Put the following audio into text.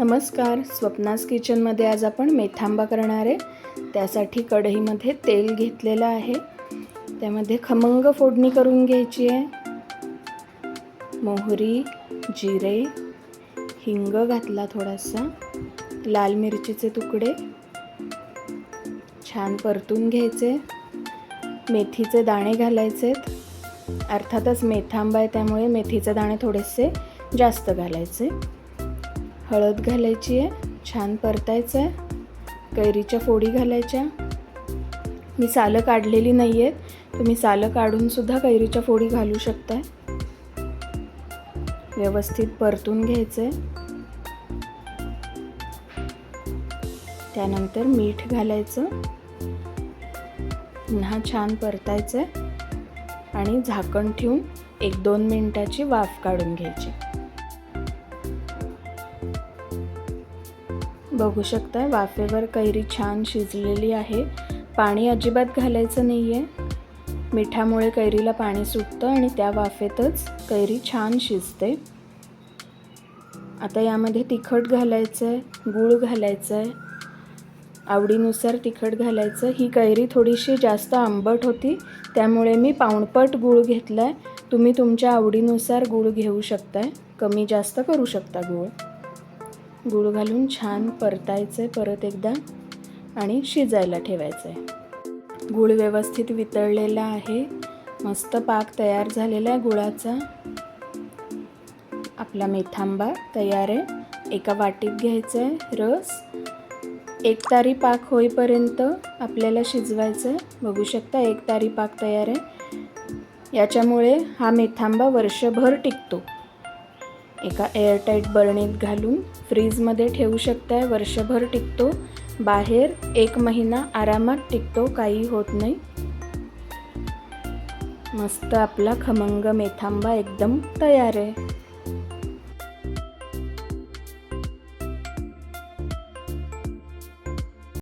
नमस्कार. स्वप्नास किचनमध्ये आज आपण मेथांबा करणार आहे. त्यासाठी कढईमध्ये तेल घेतलेलं आहे. त्यामध्ये खमंग फोडणी करून घ्यायची आहे. मोहरी जिरे हिंग घातला थोडासा लाल मिरचीचे तुकडे. छान परतून घ्यायचे. मेथीचे दाणे घालायचेत अर्थातच मेथांबा आहे त्यामुळे मेथीचे दाणे थोडेसे जास्त घालायचे. हळद घालायची आहे छान परतायचं आहे कैरीच्या फोडी घालायच्या. मी सालं काढलेली नाही आहेत तुम्ही सालं काढूनसुद्धा कैरीच्या फोडी घालू शकताय. व्यवस्थित परतून घ्यायचं आहे त्यानंतर मीठ घालायचं. पुन्हा छान परतायचं आहे आणि झाकण ठेवून एक दोन मिनटाची वाफ काढून घ्यायची. बघू शकता वाफेवर कैरी छान शिजलेली आहे. पाणी अजिबात घालायचं नाही आहे मिठामुळे कैरीला पाणी सुटतं आणि त्या वाफेतच कैरी छान शिजते. आता यामध्ये तिखट घालायचं आहे गूळ घालायचं आहे आवडीनुसार तिखट घालायचं. ही कैरी थोडीशी जास्त आंबट होती त्यामुळे मी पाऊणपट गूळ घेतला आहे तुम्ही तुमच्या आवडीनुसार गूळ घेऊ शकताय. कमी जास्त करू शकता गूळ. गूळ घालून छान परतायचं आहे परत एकदा आणि शिजायला ठेवायचं आहे गूळ व्यवस्थित वितळलेला आहे. मस्त पाक तयार झालेला आहे गुळाचा. आपला मेथांबा तयार आहे. एका वाटीत घ्यायचं आहे रस. एक तारी पाक होईपर्यंत आपल्याला शिजवायचं आहे बघू शकता एक तारी पाक तयार आहे. याच्यामुळे हा मेथांबा वर्षभर टिकतो. एका एअरटाईट बरणीत घालून फ्रीजमध्ये ठेवू शकताय. वर्षभर टिकतो. बाहेर एक महिना आरामात टिकतो काही होत नाही. मस्त आपला खमंग मेथांबा एकदम तयार आहे.